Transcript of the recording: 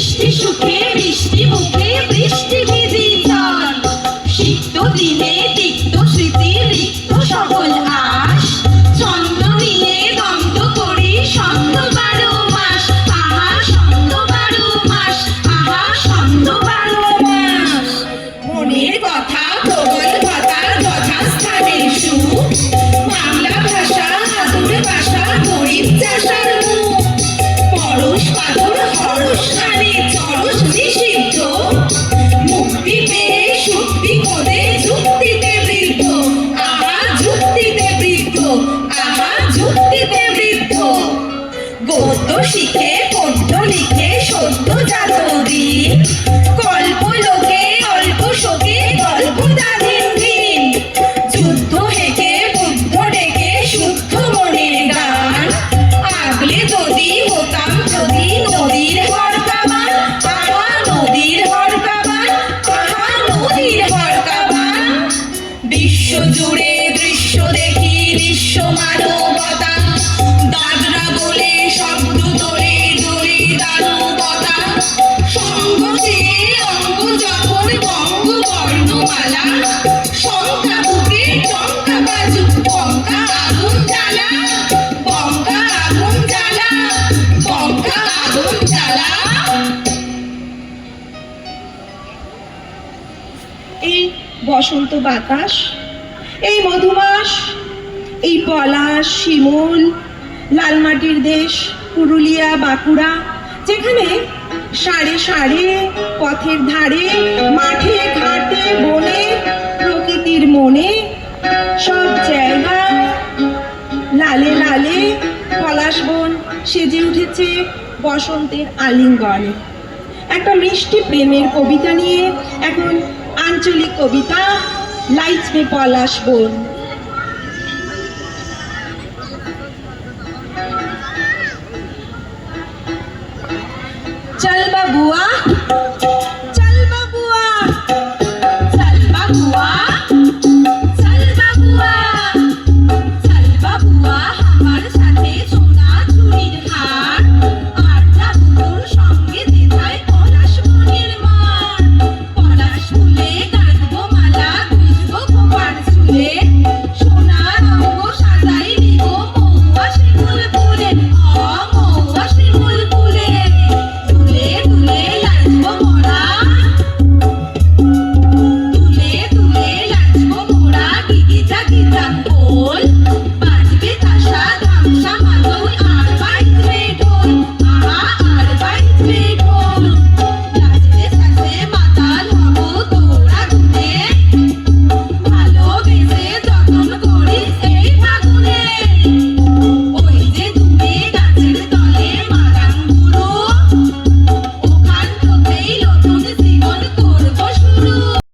বৃষ্টি সুখে, বৃষ্টি মুখে, বৃষ্টি ভিজি চল সিক্ত দিনে তিক্ত স্মৃতি, রিক্ত সকল আশ। ছন্দ নিয়ে দ্বন্দ্ব করি ছন্দ বারো মাস। আহা, ছন্দ বারো মাস। আহা, ছন্দ বারো মাস। মনের কথা, প্রবল কথা যথাস্থানে সুখ। গদ্য শিখে পদ্য লিখে সদ্য জাত জুড়ে দৃশ্য দেখি বিশ্ব মানবতা। দাদরা বলে শব্দ তোলে, দোলে দানবতা। সঙ্গ অঙ্গ যখন বঙ্গ বর্ণমালা। শঙ্কা বুকে আগুন জ্বালা। বঙ্কা আগুন জ্বালা, বঙ্কা আগুন জ্বালা। এই বসন্ত বাতাস এই মধুমাস এই পলাশ, শিমুল, লালমাটির দেশ, পুরুলিয়া, বাঁকুড়া, যেখানে সাড়ে সাড়ে পথের ধারে, মাঠে, ঘাটে, বনে, প্রকৃতির মনে সব জায়গায় লালে লালে পলাশ বন সেজে উঠেছে বসন্তের আলিঙ্গনে। একটা মিষ্টি প্রেমের কবিতা নিয়ে এখন আঞ্চলিক কবিতা লাইটস মে পলাশ বোন চল বাবুয়া